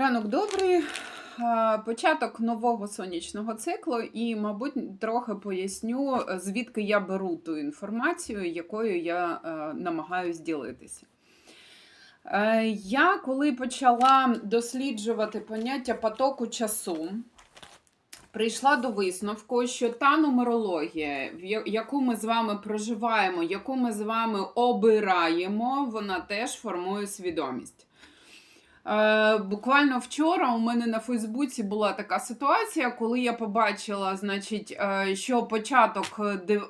Ранок добрий. Початок нового сонячного циклу, і, мабуть, трохи поясню, звідки я беру ту інформацію, якою я е, намагаюсь ділитися. Е, Я коли почала досліджувати поняття потоку часу, прийшла до висновку, що та нумерологія, яку ми з вами проживаємо, яку ми з вами обираємо, вона теж формує свідомість. Е, буквально вчора у мене на Фейсбуці була така ситуація, коли я побачила, значить, е, що початок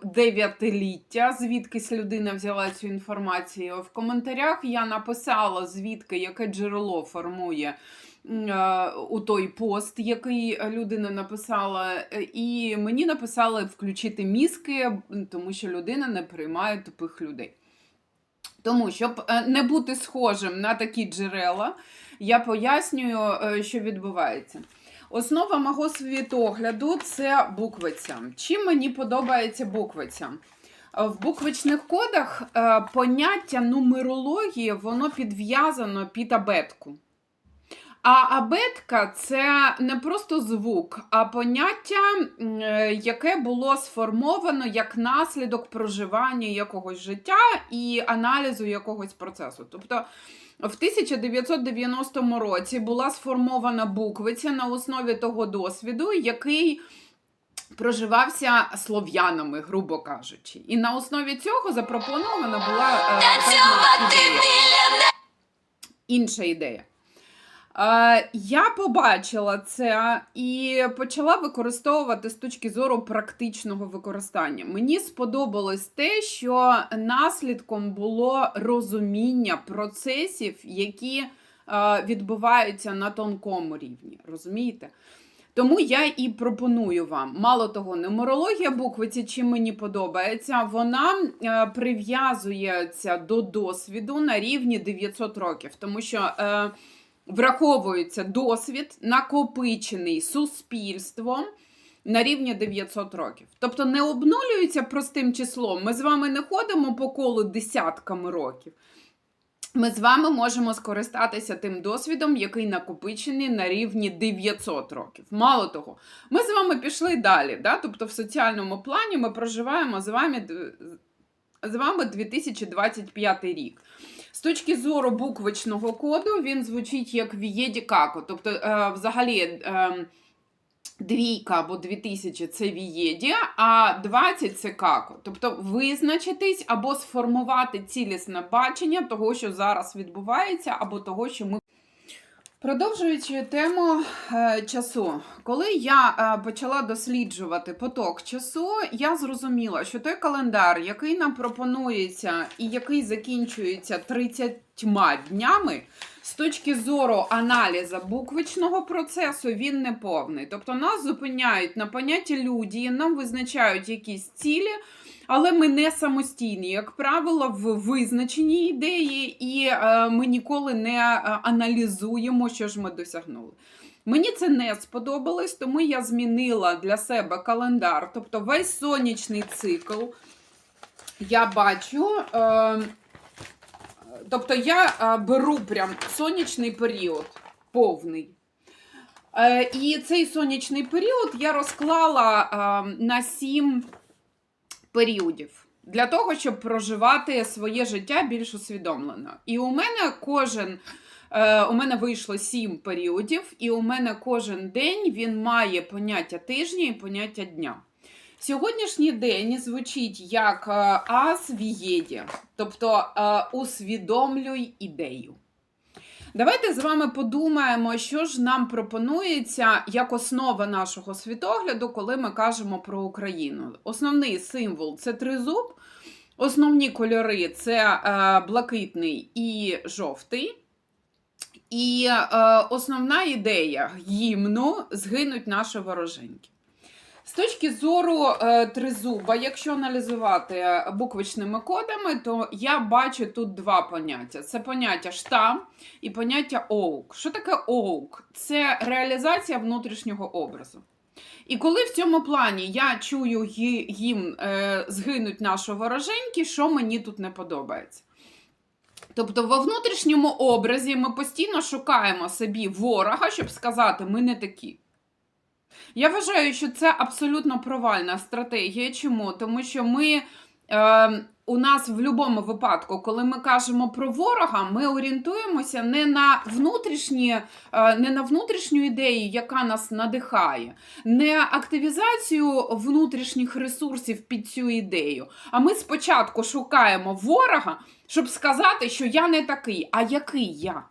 дев'ятиліття, звідкись людина взяла цю інформацію. В коментарях я написала, звідки яке джерело формує е, у той пост, який людина написала, е, і мені написали включити мізки, тому що людина не приймає тупих людей. Тому, щоб е, не бути схожим на такі джерела, я пояснюю, е, що відбувається. Основа мого світогляду це буквиця. Чим мені подобається буквиця? Е, В буквичних кодах поняття нумерології воно підв'язано під абетку. А абетка це не просто звук, а поняття, е, яке було сформовано як наслідок проживання якогось життя і аналізу якогось процесу. Тобто в 1990 році була сформована буквиця на основі того досвіду, який проживався слов'янами, грубо кажучи. І на основі цього запропонована була е, певна ідея. інша ідея. Я побачила це і почала використовувати з точки зору практичного використання. Мені сподобалось те, що наслідком було розуміння процесів, які відбуваються на тонкому рівні. Розумієте? Тому я і пропоную вам. Мало того, нумерологія буквиці, чим мені подобається, вона е, прив'язується до досвіду на рівні 900 років, тому що е, враховується досвід, накопичений суспільством на рівні 900 років. Тобто не обнулюється простим числом. Ми з вами не ходимо по колу десятками років. Ми з вами можемо скористатися тим досвідом, який накопичений на рівні 900 років. Мало того, ми з вами пішли далі. Да? Тобто, в соціальному плані ми проживаємо з вами, з вами 2025 рік. З точки зору буквичного коду, він звучить як Вієді Како. Тобто, е, взагалі. Е, Двійка або 2000 це вієді, а 20 це како. Тобто визначитись або сформувати цілісне бачення того, що зараз відбувається, або того, що ми. Продовжуючи тему е, часу, коли я е, почала досліджувати поток часу, я зрозуміла, що той календар, який нам пропонується і який закінчується 30 днями, з точки зору аналізу буквичного процесу, він не повний. Тобто нас зупиняють на понятті люди, нам визначають якісь цілі. Але ми не самостійні, як правило, в визначеній ідеї, і е, ми ніколи не е, аналізуємо, що ж ми досягнули. Мені це не сподобалось, тому я змінила для себе календар, тобто весь сонячний цикл я бачу. Тобто я е, беру прям сонячний період повний. Е, і цей сонячний період я розклала е, на сім періодів для того, щоб проживати своє життя більш усвідомлено. І у мене кожен. У мене вийшло сім періодів, і у мене кожен день він має поняття тижня і поняття дня. Сьогоднішній день звучить як е, ас вієді, тобто е, усвідомлюй ідею. Давайте з вами подумаємо, що ж нам пропонується як основа нашого світогляду, коли ми кажемо про Україну. Основний символ це тризуб, основні кольори це е, блакитний і жовтий. І основна ідея гімну згинуть наші вороженьки. З точки зору е, тризуба, якщо аналізувати буквичними кодами, то я бачу тут два поняття: це поняття штам і поняття оук. Що таке оук? Це реалізація внутрішнього образу. І коли в цьому плані я чую гімн е, згинуть наші вороженьки, що мені тут не подобається? Тобто, во внутрішньому образі ми постійно шукаємо собі ворога, щоб сказати, ми не такі. Я вважаю, що це абсолютно провальна стратегія. Чому? Тому що ми. Е, у нас в будь-якому випадку, коли ми кажемо про ворога, ми орієнтуємося не на внутрішні, е, не на внутрішню ідею, яка нас надихає, не активізацію внутрішніх ресурсів під цю ідею. А ми спочатку шукаємо ворога, щоб сказати, що я не такий, а який я.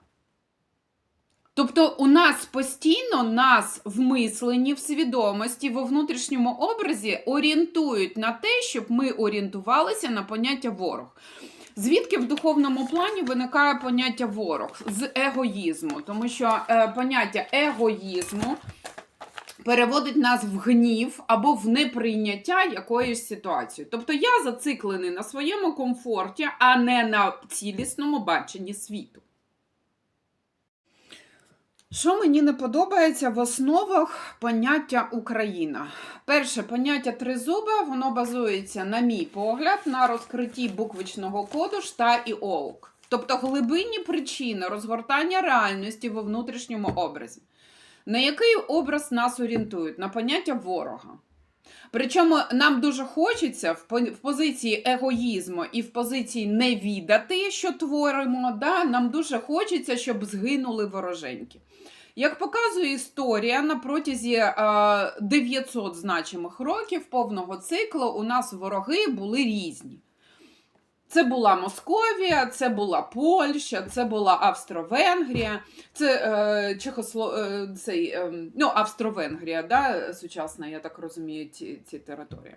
Тобто у нас постійно нас в мисленні, в свідомості, во внутрішньому образі орієнтують на те, щоб ми орієнтувалися на поняття ворог. Звідки в духовному плані виникає поняття ворог з егоїзму, тому що е, поняття егоїзму переводить нас в гнів або в неприйняття якоїсь ситуації. Тобто я зациклений на своєму комфорті, а не на цілісному баченні світу. Що мені не подобається в основах поняття Україна? Перше поняття тризуба, воно базується, на мій погляд, на розкритті буквичного коду ШТА і ОУК. Тобто глибинні причини розгортання реальності во внутрішньому образі. На який образ нас орієнтують? На поняття ворога. Причому нам дуже хочеться в позиції егоїзму і в позиції не відати, що творимо. Да? Нам дуже хочеться, щоб згинули вороженьки. Як показує історія, на протязі е, 900 значимих років повного циклу у нас вороги були різні. Це була Московія, це була Польща, це була Австро-Венгрія, це е, Чехосло... е, цей, е, ну, Австро-Венгрія, да, сучасна, я так розумію, ці, ці території.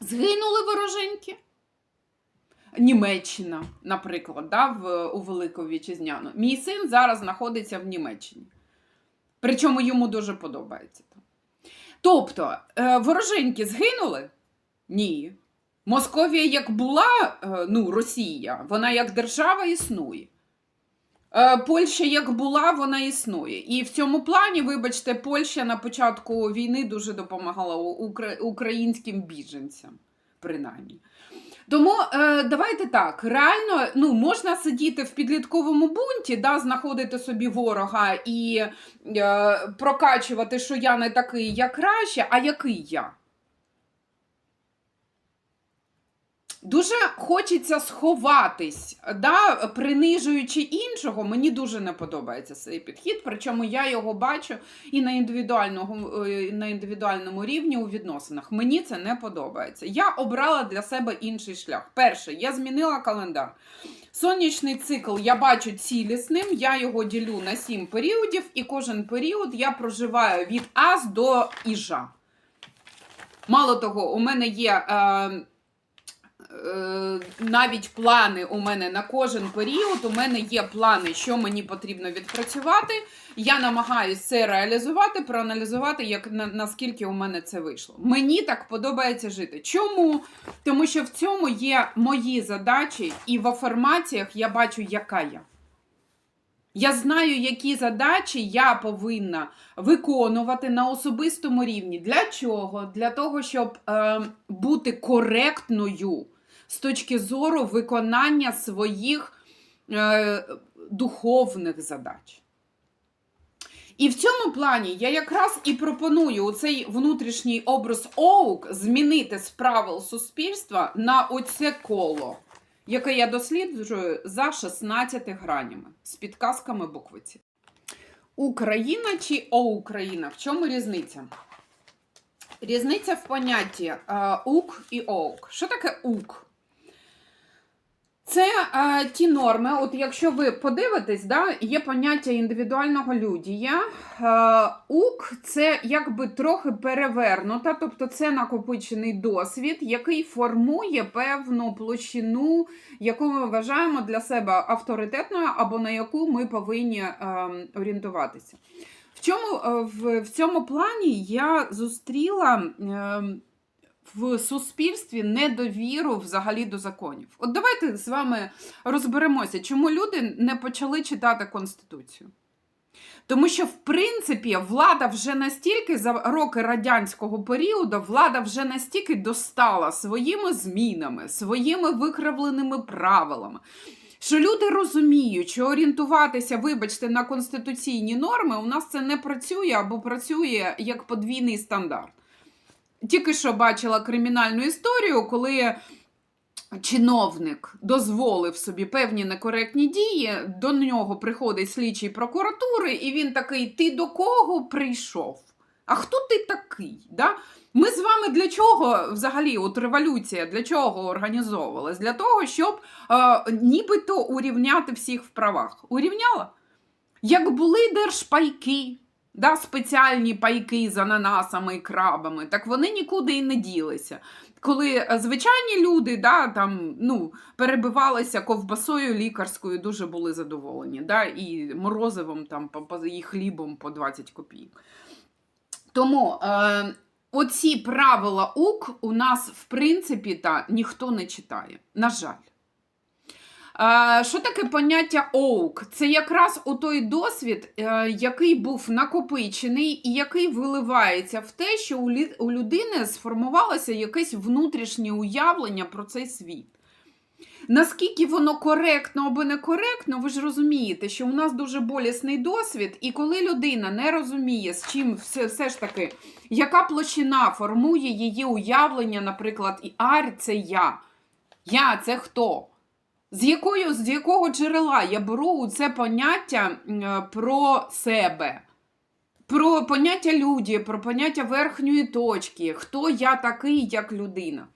Згинули вороженьки. Німеччина, наприклад, да, в, у Велику Вітчизняну. Мій син зараз знаходиться в Німеччині. Причому йому дуже подобається. Тобто, е, вороженьки згинули? Ні. Московія як була, е, ну, Росія, вона як держава існує. Е, Польща як була, вона існує. І в цьому плані, вибачте, Польща на початку війни дуже допомагала українським біженцям, принаймні. Тому е, давайте так. Реально, ну можна сидіти в підлітковому бунті, да, знаходити собі ворога і е, прокачувати, що я не такий, я краще, а який я. Дуже хочеться сховатись, да, принижуючи іншого, мені дуже не подобається цей підхід. Причому я його бачу і на індивідуальному, е, на індивідуальному рівні у відносинах. Мені це не подобається. Я обрала для себе інший шлях. Перше, я змінила календар. Сонячний цикл я бачу цілісним, я його ділю на сім періодів, і кожен період я проживаю від Аз до Іжа. Мало того, у мене є. Е, навіть плани у мене на кожен період. У мене є плани, що мені потрібно відпрацювати. Я намагаюся це реалізувати, проаналізувати, як на, наскільки у мене це вийшло. Мені так подобається жити. Чому? Тому що в цьому є мої задачі, і в афірмаціях я бачу, яка я. Я знаю, які задачі я повинна виконувати на особистому рівні. Для чого? Для того, щоб е, бути коректною з точки зору виконання своїх е, духовних задач. І в цьому плані я якраз і пропоную цей внутрішній образ оук змінити з правил суспільства на оце коло, яке я досліджую за 16 гранями з підказками буквиці. Україна чи Оукраїна? В чому різниця? Різниця в понятті е, ук і оук. Що таке ук? Це е, ті норми, от якщо ви подивитесь, да, є поняття індивідуального людія. Е, УК це якби трохи перевернута, тобто це накопичений досвід, який формує певну площину, яку ми вважаємо для себе авторитетною або на яку ми повинні е, орієнтуватися. В чому е, в, в цьому плані я зустріла. Е, в суспільстві недовіру взагалі до законів. От давайте з вами розберемося, чому люди не почали читати Конституцію. Тому що, в принципі, влада вже настільки за роки радянського періоду, влада вже настільки достала своїми змінами, своїми викривленими правилами, Що люди розуміють, що орієнтуватися, вибачте, на конституційні норми у нас це не працює або працює як подвійний стандарт. Тільки що бачила кримінальну історію, коли чиновник дозволив собі певні некоректні дії, до нього приходить слідчий прокуратури, і він такий: Ти до кого прийшов? А хто ти такий? Да? Ми з вами для чого взагалі, от революція для чого організовувалась? Для того, щоб е, нібито урівняти всіх в правах. Урівняла? Як були держпайки, да, спеціальні пайки з ананасами і крабами, так вони нікуди і не ділися. Коли е, звичайні люди да, там, ну, перебивалися ковбасою лікарською, дуже були задоволені, да, і морозивом там, і хлібом по 20 копійок. Тому е, оці правила УК у нас, в принципі, та, ніхто не читає. На жаль. Що таке поняття оук? Це якраз у той досвід, е, який був накопичений і який виливається в те, що у людини сформувалося якесь внутрішнє уявлення про цей світ. Наскільки воно коректно або некоректно, ви ж розумієте, що у нас дуже болісний досвід, і коли людина не розуміє, з чим все, все ж таки, яка площина формує її уявлення, наприклад, і ар це я. Я це хто? З, якою, з якого джерела я беру це поняття про себе, про поняття люді, про поняття верхньої точки, хто я такий як людина.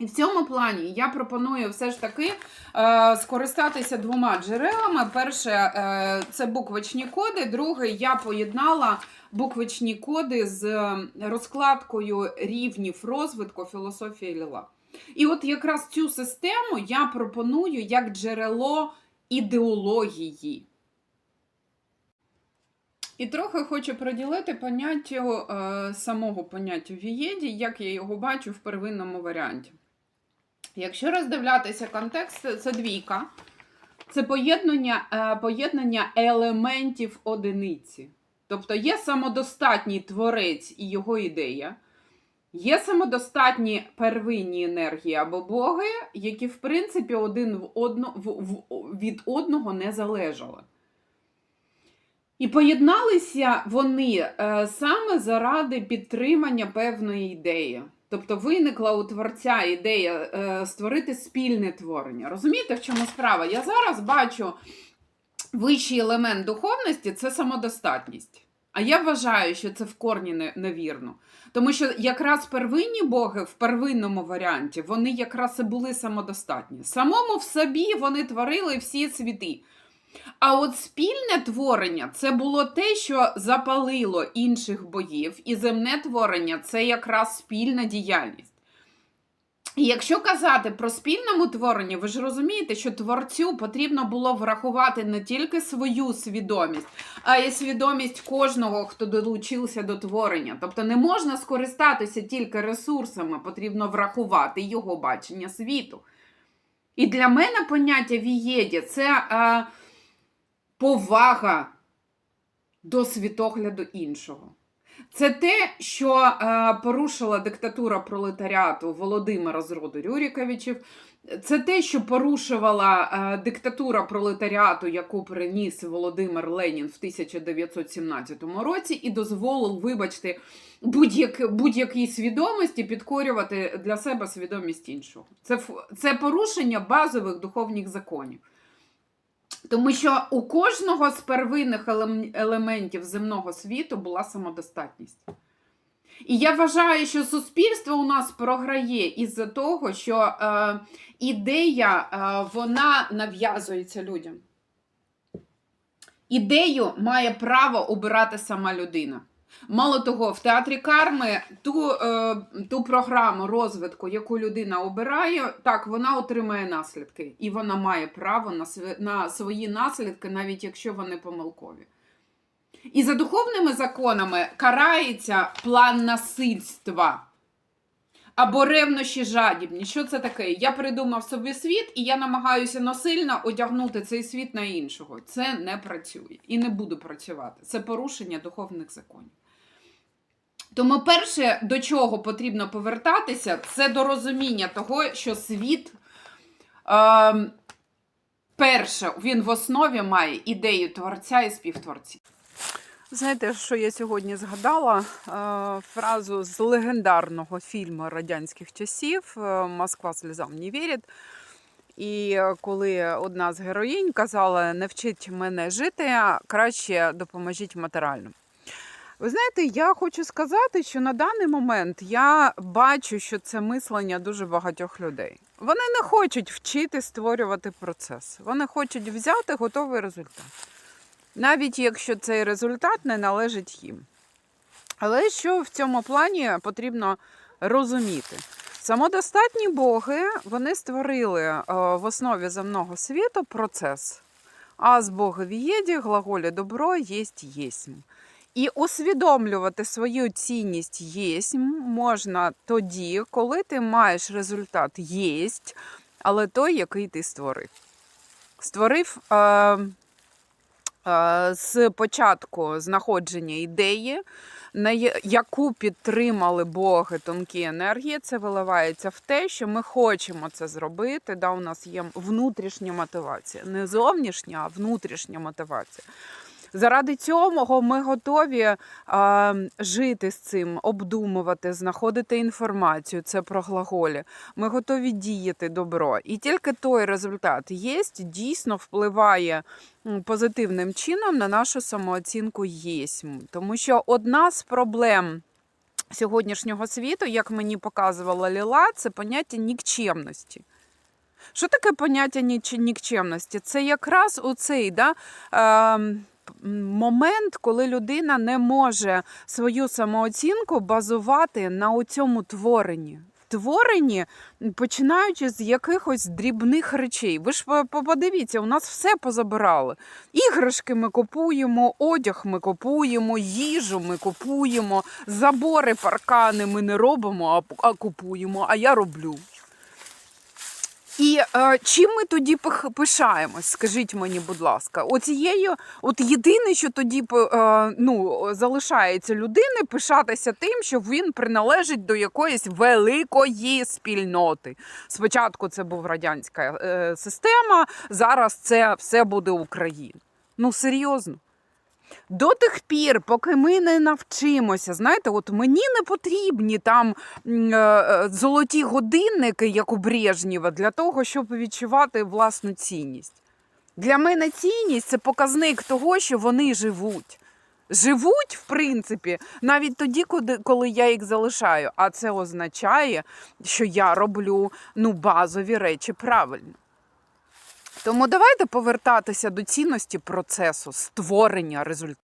І в цьому плані я пропоную все ж таки е, скористатися двома джерелами. Перше, е, це буквочні коди. Друге, я поєднала буквочні коди з розкладкою рівнів розвитку філософії Ліла. І от якраз цю систему я пропоную як джерело ідеології. І трохи хочу приділити поняттю е, самого поняття Вієді, як я його бачу в первинному варіанті. Якщо роздивлятися контекст, це- двійка. Це поєднання, е, поєднання елементів одиниці. Тобто є самодостатній творець і його ідея, є самодостатні первинні енергії або боги, які, в принципі, один в одно, в, в, від одного не залежали. І поєдналися вони е, саме заради підтримання певної ідеї. Тобто виникла у творця ідея е, створити спільне творення. Розумієте, в чому справа? Я зараз бачу вищий елемент духовності це самодостатність. А я вважаю, що це в корні не- невірно. Тому що якраз первинні боги в первинному варіанті вони якраз і були самодостатні. Самому в собі вони творили всі світи. А от спільне творення це було те, що запалило інших богів, і земне творення це якраз спільна діяльність. Якщо казати про спільному творенні, ви ж розумієте, що творцю потрібно було врахувати не тільки свою свідомість, а й свідомість кожного, хто долучився до творення. Тобто не можна скористатися тільки ресурсами, потрібно врахувати його бачення світу. І для мене поняття вієді це е, повага до світогляду іншого. Це те, що е, порушила диктатура пролетаріату Володимира з роду Рюріковичів. Це те, що порушувала е, диктатура пролетаріату, яку приніс Володимир Ленін в 1917 році, і дозволив, вибачте, будь-як, будь-якій свідомості підкорювати для себе свідомість іншого. Це, це порушення базових духовних законів. Тому що у кожного з первинних елементів земного світу була самодостатність. І я вважаю, що суспільство у нас програє із-за того, що е, ідея е, вона нав'язується людям. Ідею має право обирати сама людина. Мало того, в театрі карми ту, е, ту програму розвитку, яку людина обирає, так вона отримає наслідки, і вона має право на, св- на свої наслідки, навіть якщо вони помилкові. І за духовними законами карається план насильства або ревнощі жадібні. Що це таке? Я придумав собі світ, і я намагаюся насильно одягнути цей світ на іншого. Це не працює і не буде працювати. Це порушення духовних законів. Тому перше, до чого потрібно повертатися, це до розуміння того, що світ е, перше, він в основі має ідею творця і співтворця. Знаєте, що я сьогодні згадала? Е, Фразу з легендарного фільму радянських часів е, Москва сльозам не вірить. І коли одна з героїнь казала: не вчіть мене жити, краще допоможіть матеріально. Ви знаєте, я хочу сказати, що на даний момент я бачу, що це мислення дуже багатьох людей. Вони не хочуть вчити створювати процес. Вони хочуть взяти готовий результат. Навіть якщо цей результат не належить їм. Але що в цьому плані потрібно розуміти? Самодостатні боги вони створили е, в основі земного світу процес. А з Бога вієді глаголі добро єсть єсмь. І усвідомлювати свою цінність єсмь можна тоді, коли ти маєш результат єсть, але той, який ти створив. Створив е, е, з початку знаходження ідеї, на яку підтримали боги тонкі енергії, це виливається в те, що ми хочемо це зробити. Да, у нас є внутрішня мотивація, не зовнішня, а внутрішня мотивація. Заради цього ми готові а, жити з цим, обдумувати, знаходити інформацію. Це про глаголі. Ми готові діяти добро. І тільки той результат є, дійсно впливає позитивним чином на нашу самооцінку єсмь. Тому що одна з проблем. Сьогоднішнього світу, як мені показувала Ліла, це поняття нікчемності. Що таке поняття нікчемності? Це якраз оцей да, ем, м, момент, коли людина не може свою самооцінку базувати на цьому творенні. М, починаючи з якихось дрібних речей. Ви ж по- по- подивіться, у нас все позабирали. Іграшки ми купуємо, одяг ми купуємо, їжу ми купуємо, забори, паркани ми не робимо, а, а купуємо, а я роблю. І е, чим ми тоді пишаємось, скажіть мені, будь ласка, оцією, от єдине, що тоді е, ну, залишається людини, пишатися тим, що він приналежить до якоїсь великої спільноти. Спочатку це був радянська е, система, зараз це все буде Україна. Ну серйозно. До тих пір, поки ми не навчимося, знаєте, от мені не потрібні там е, е, золоті годинники, як у Брежнєва, для того, щоб відчувати власну цінність. Для мене цінність це показник того, що вони живуть. Живуть, в принципі, навіть тоді, коли я їх залишаю. А це означає, що я роблю ну, базові речі правильно. Тому давайте повертатися до цінності процесу, створення результату.